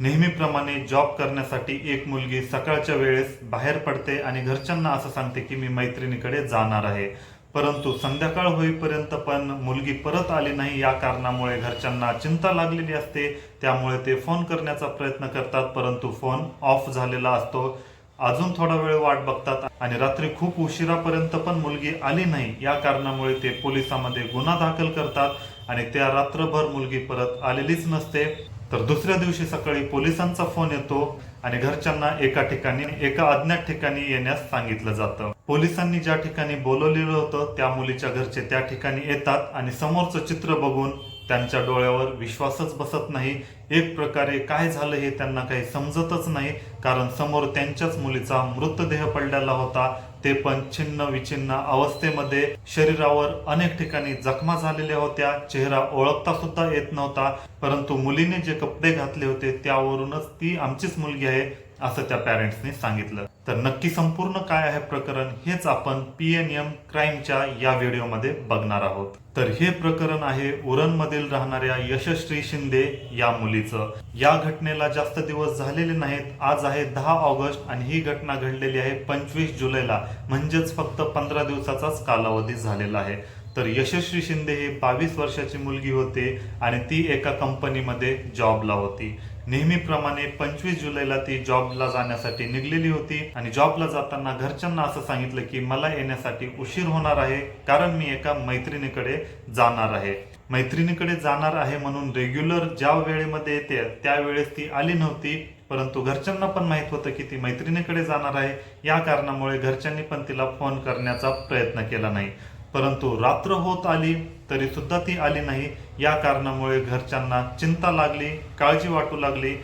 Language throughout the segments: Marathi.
नेहमीप्रमाणे जॉब करण्यासाठी एक मुलगी सकाळच्या वेळेस बाहेर पडते आणि घरच्यांना असं सांगते की मी मैत्रिणीकडे जाणार आहे. परंतु संध्याकाळ होईपर्यंत पण मुलगी परत आली नाही. या कारणामुळे घरच्यांना चिंता लागलेली असते. त्यामुळे ते फोन करण्याचा प्रयत्न करतात परंतु फोन ऑफ झालेला असतो. अजून थोडा वेळ वाट बघतात आणि रात्री खूप उशिरापर्यंत पण मुलगी आली नाही. या कारणामुळे ते पोलिसांमध्ये गुन्हा दाखल करतात आणि त्या रात्रभर मुलगी परत आलेलीच नसते. तर दुसऱ्या दिवशी सकाळी पोलिसांचा फोन येतो आणि घरच्यांना एका ठिकाणी एका अज्ञात ठिकाणी येण्यास सांगितलं जातं. पोलिसांनी ज्या ठिकाणी बोलवलेलं होतं त्या मुलीच्या घरचे त्या ठिकाणी येतात आणि समोरचं चित्र बघून त्यांच्या डोळ्यावर विश्वासच बसत नाही. एक प्रकारे काय झालं हे त्यांना काही समजतच नाही कारण समोर त्यांच्याच मुलीचा मृतदेह पडलेला होता. ते पण छिन्न विछिन्न अवस्थेमध्ये शरीरावर अनेक ठिकाणी जखमा झालेल्या होत्या. चेहरा ओळखता सुद्धा येत नव्हता परंतु मुलीने जे कपडे घातले होते त्यावरूनच ती आमचीच मुलगी आहे असं त्या पॅरेंट्सनी सांगितलं. तर नक्की संपूर्ण काय आहे प्रकरण हेच आपण पी एन एम क्राईमच्या या व्हिडिओमध्ये बघणार आहोत. तर हे प्रकरण आहे उरण मधील राहणाऱ्या यशस्वी शिंदे या मुली मुलीचं या घटनेला जास्त दिवस झालेले नाहीत. आज आहे दहा ऑगस्ट आणि ही घटना घडलेली आहे पंचवीस जुलैला. म्हणजेच फक्त पंधरा दिवसाचाच कालावधी झालेला आहे. तर यशस्वी शिंदे हे बावीस वर्षाची मुलगी होते आणि ती एका कंपनीमध्ये जॉबला होती. नेहमीप्रमाणे पंचवीस जुलैला ती जॉबला जाण्यासाठी निघलेली होती आणि जॉबला जाताना घरच्यांना असं सांगितलं की मला येण्यासाठी उशीर होणार आहे कारण मी एका मैत्रिणीकडे जाणार आहे. मैत्रिणीकडे जाणार आहे म्हणून रेग्युलर ज्या वेळेमध्ये येते त्यावेळेस ती आली नव्हती. परंतु घरच्यांना पण माहीत होतं की ती मैत्रिणीकडे जाणार आहे. या कारणामुळे घरच्यांनी पण तिला फोन करण्याचा प्रयत्न केला नाही. परंतु रात्र होत आली तरी सुद्धा ती आली नाही. या कारणामुळे घरच्यांना चिंता लागली काळजी वाटू लागली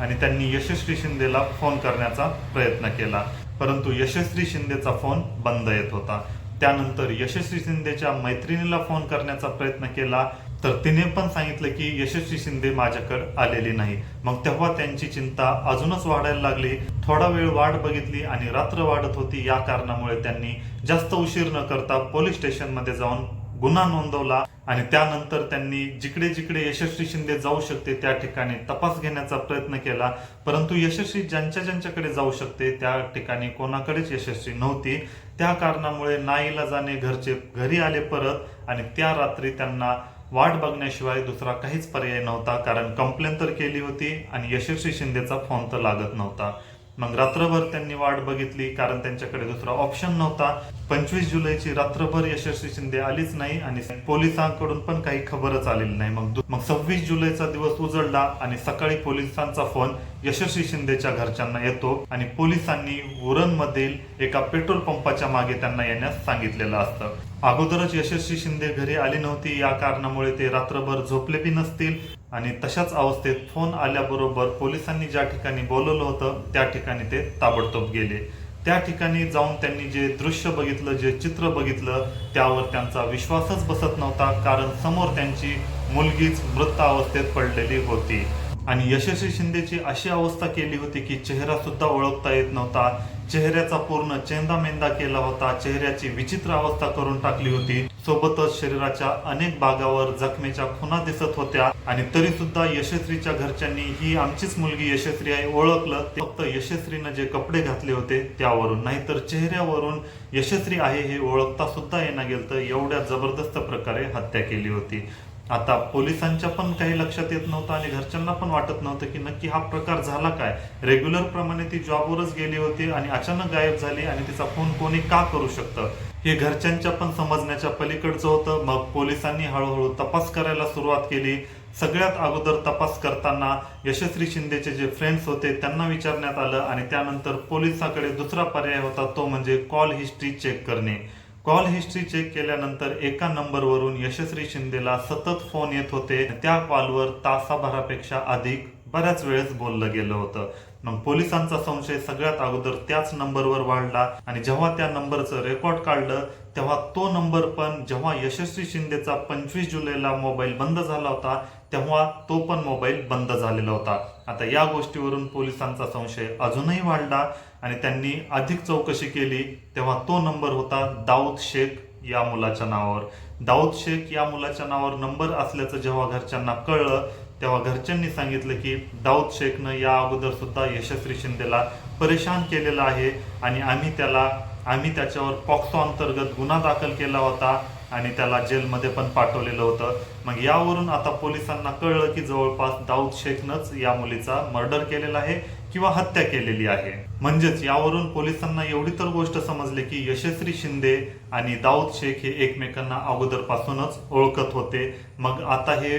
आणि त्यांनी यशस्वी शिंदेला फोन करण्याचा प्रयत्न केला. परंतु यशस्वी शिंदेचा फोन बंद येत होता. त्यानंतर यशस्वी शिंदेच्या मैत्रिणीला फोन करण्याचा प्रयत्न केला तर तिने पण सांगितलं की यशस्वी शिंदे माझ्याकडे आलेली नाही. मग तेव्हा त्यांची चिंता अजूनच वाढायला लागली. थोडा वेळ वाट बघितली आणि रात्र वाढत होती. या कारणामुळे त्यांनी जास्त उशीर न करता पोलीस स्टेशनमध्ये जाऊन गुन्हा नोंदवला आणि त्यानंतर त्यांनी जिकडे जिकडे यशस्वी शिंदे जाऊ शकते त्या ठिकाणी तपास घेण्याचा प्रयत्न केला. परंतु यशस्वी ज्यांच्या ज्यांच्याकडे जाऊ शकते त्या ठिकाणी कोणाकडेच यशस्वी नव्हती. त्या कारणामुळे नाईला जाणे घरचे घरी आले परत आणि त्या रात्री त्यांना वाट बघण्याशिवाय दुसरा काहीच पर्याय नव्हता. कारण कंप्लेन तर केली होती आणि यशस्वी शिंदेचा फोन तर लागत नव्हता. मग रात्रभर त्यांनी वाट बघितली कारण त्यांच्याकडे दुसरा ऑप्शन नव्हता. पंचवीस जुलैची रात्रभर यशस्वी शिंदे आलीच नाही आणि पोलिसांकडून पण काही खबरच आलेली नाही. मग मग सव्वीस जुलैचा दिवस उजळला आणि सकाळी पोलिसांचा फोन यशस्वी शिंदेच्या घरच्यांना येतो आणि पोलिसांनी उरण मधील एका पेट्रोल पंपाच्या मागे त्यांना येण्यास सांगितलेलं असतं. अगोदरच यशस्वी शिंदे घरी आली नव्हती. या कारणामुळे ते रात्रभर झोपले बी नसतील. आणि तशाच अवस्थेत फोन आल्याबरोबर पोलिसांनी ज्या ठिकाणी बोलवलं होतं त्या ठिकाणी ते ताबडतोब गेले. त्या ठिकाणी जाऊन त्यांनी जे दृश्य बघितलं जे चित्र बघितलं त्यावर त्यांचा विश्वासच बसत नव्हता कारण समोर त्यांची मुलगीच मृत अवस्थेत पडलेली होती. आणि यशस्वी शिंदेची अशी अवस्था केली होती की चेहरा सुद्धा ओळखता येत नव्हता. चेहऱ्याचा पूर्ण चेंदा मेंदा केला होता. चेहऱ्याची विचित्र अवस्था करून टाकली होती. सोबतच शरीराच्या अनेक भागावर जखमेच्या खुना दिसत होत्या. आणि तरी सुद्धा यशस्वीच्या घरच्यांनी ही आमचीच मुलगी यशस्वी आहे ओळखलं. ते फक्त यशस्वीनं जे कपडे घातले होते त्यावरून. नाहीतर चेहऱ्यावरून यशस्वी आहे हे ओळखता सुद्धा येणं गेलं एवढ्या जबरदस्त प्रकारे हत्या केली होती. आता पोलिसांच्या पण काही लक्षात येत नव्हतं आणि घरच्यांना पण वाटत नव्हतं की नक्की हा प्रकार झाला काय. रेग्युलर प्रमाणे ती जॉबवरच गेली होती आणि अचानक गायब झाली आणि तिचा फोन कोणी का करू शकतं? हे घरच्यांच्या पण समजण्याच्या पलीकडचं होतं. मग पोलिसांनी हळूहळू तपास करायला सुरुवात केली. सगळ्यात अगोदर तपास करताना यशस्वी शिंदेचे जे फ्रेंड्स होते त्यांना विचारण्यात आलं आणि त्यानंतर पोलिसाकडे दुसरा पर्याय होता तो म्हणजे कॉल हिस्ट्री चेक करणे. कॉल हिस्ट्री चेक केल्यानंतर एका नंबरवरून यशस्वी शिंदेला सतत फोन येत होते. त्या कॉलवर तासाभरापेक्षा अधिक बऱ्याच वेळेस बोललं गेलं होतं. मग पोलिसांचा संशय सगळ्यात अगोदर त्याच नंबरवर वाढला आणि जेव्हा त्या नंबरचं रेकॉर्ड काढलं तेव्हा तो नंबर पण जेव्हा यशस्वी शिंदेचा पंचवीस जुलैला मोबाईल बंद झाला होता तेव्हा तो पण मोबाईल बंद झालेला होता. आता या गोष्टीवरून पोलिसांचा संशय अजूनही वाढला आणि त्यांनी अधिक चौकशी केली तेव्हा तो नंबर होता दाऊद शेख या मुलाच्या नावावर. दाऊद शेख या मुलाच्या नावावर नंबर असल्याचं जेव्हा घरच्यांना कळलं तेव्हा घरच्यांनी सांगितलं की दाऊद शेखनं या अगोदर सुद्धा यशस्वी शिंदेला परेशान केलेलं आहे आणि आम्ही त्याला आम्ही त्याच्यावर पॉक्सो अंतर्गत गुन्हा दाखल केला होता आणि त्याला जेलमध्ये पण पाठवलेलं होतं. मग यावरून आता पोलिसांना कळलं की जवळपास दाऊद शेखनंच या मुलीचा मर्डर केलेला आहे किंवा हत्या केलेली आहे. म्हणजेच यावरून पोलिसांना एवढी तर गोष्ट समजली की यशस्वी शिंदे आणि दाऊद शेख हे एकमेकांना अगोदरपासूनच ओळखत होते. मग आता हे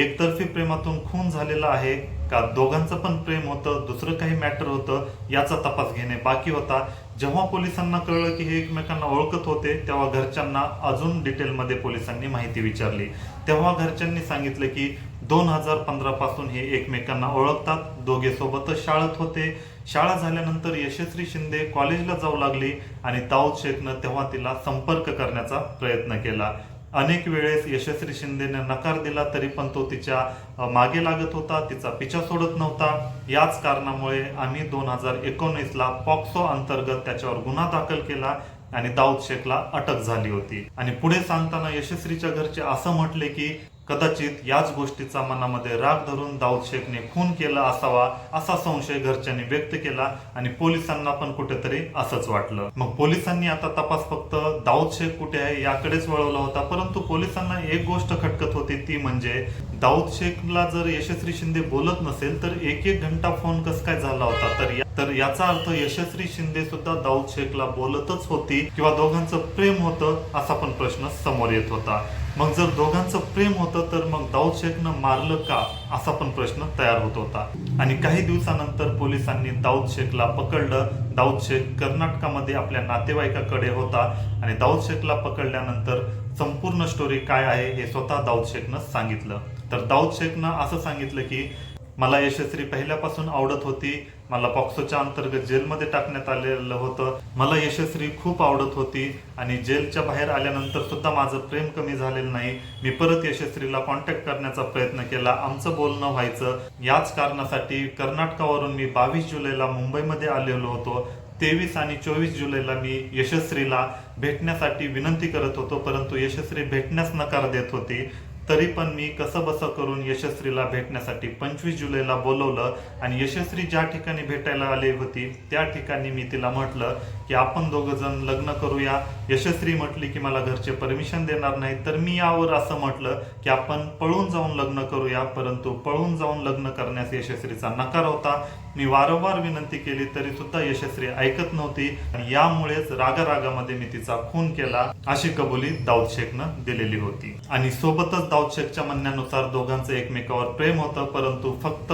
एकतर्फी प्रेमातून खून झालेला आहे का दोघांचं पण प्रेम होतं दुसरं काही मॅटर होतं याचा तपास घेणे बाकी होता. जेव्हा पोलिसांना कळलं की हे एकमेकांना ओळखत होते तेव्हा घरच्यांना अजून डिटेलमध्ये पोलिसांनी माहिती विचारली. तेव्हा घरच्यांनी सांगितलं की दोन हजार पंधरा पासून हे एकमेकांना ओळखतात दोघे सोबतच शाळेत होते. शाळा झाल्यानंतर यशस्वी शिंदे कॉलेजला जाऊ लागली आणि दाऊद शेखनं तेव्हा तिला संपर्क करण्याचा प्रयत्न केला. अनेक वेळेस यशस्वी शिंदेने नकार दिला तरी पण तो तिच्यामागे लागत होता तिचा पिछा सोडत नव्हता. याच कारणामुळे आम्ही दोन हजार एकोणीसला पॉक्सो अंतर्गत त्याच्यावर गुन्हा दाखल केला आणि दाऊद शेखला अटक झाली होती. आणि पुढे सांगताना यशस्वीच्या घरचे असं म्हटले की कदाचित याच गोष्टीचा मनामध्ये राग धरून दाऊद शेखने खून केला असावा असा संशय घरच्यांनी व्यक्त केला आणि पोलिसांना पण कुठेतरी असंच वाटलं. मग पोलिसांनी आता तपास फक्त दाऊद शेख कुठे आहे याकडेच वळवला होता परंतु पोलिसांना एक गोष्ट खटकत होती ती म्हणजे दाऊद शेखला जर यशस्वी शिंदे बोलत नसेल तर एक एक घंटा फोन कस काय झाला होता? तर या- तर याचा अर्थ यशस्वी शिंदे सुद्धा दाऊद शेखला बोलतच होती किंवा दोघांचं प्रेम होतं असा पण प्रश्न समोर येत होता. मग जर दोघांचं प्रेम होतं तर मग दाऊद शेखनं मारलं का? असा पण प्रश्न तयार होत होता. आणि काही दिवसानंतर पोलिसांनी दाऊद शेखला पकडलं. दाऊद शेख कर्नाटकामध्ये आपल्या नातेवाईकाकडे होता आणि दाऊद शेखला पकडल्यानंतर संपूर्ण स्टोरी काय आहे हे स्वतः दाऊद शेखनं सांगितलं. तर दाऊद शेखनं असं सांगितलं की मला यशस्वी पहिल्यापासून आवडत होती. मला पॉक्सोच्या अंतर्गत जेलमध्ये टाकण्यात आलेलं होतं. मला यशस्वी खूप आवडत होती आणि जेलच्या बाहेर आल्यानंतर सुद्धा माझं प्रेम कमी झालेलं नाही. मी परत यशस्वीला कॉन्टॅक्ट करण्याचा प्रयत्न केला. आमचं बोलणं व्हायचं. याच कारणासाठी कर्नाटकावरून मी बावीस जुलैला मुंबईमध्ये आलेलो होतो. तेवीस आणि चोवीस जुलैला मी यशस्वीला भेटण्यासाठी विनंती करत होतो. परंतु यशस्वी भेटण्यास नकार देत होती. तरी पण मी कसं बसं करून यशस्वीला भेटण्यासाठी पंचवीस जुलैला बोलवलं आणि यशस्वी ज्या ठिकाणी भेटायला आली होती त्या ठिकाणी मी तिला म्हटलं की आपण दोघं जण लग्न करूया. यशस्वी म्हटली की मला घरचे परमिशन देणार नाही तर मी यावर असं म्हटलं की आपण पळून जाऊन लग्न करूया परंतु पळून जाऊन लग्न करण्यास यशस्वीचा नकार होता. मी वारंवार विनंती केली तरी सुद्धा यशस्वी ऐकत नव्हती आणि यामुळेच रागारागामध्ये मी तिचा खून केला. अशी कबुली दाऊद शेखनं दिलेली होती. आणि सोबतच दाऊद शेखच्या म्हणण्यानुसार दोघांचं एकमेकावर प्रेम होतं परंतु फक्त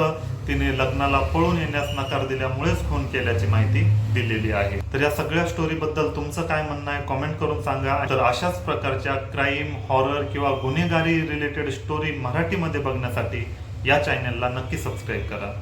तिने लग्नाला पळून येण्यास नकार दिल्यामुळेच खून केल्याची माहिती दिलेली आहे. तर या सगळ्या स्टोरी बद्दल तुमचं काय म्हणणं आहे कॉमेंट करून सांगा. तर अशाच प्रकारच्या क्राईम हॉरर किंवा गुन्हेगारी रिलेटेड स्टोरी मराठीमध्ये बघण्यासाठी या चॅनलला नक्की सबस्क्राईब करा.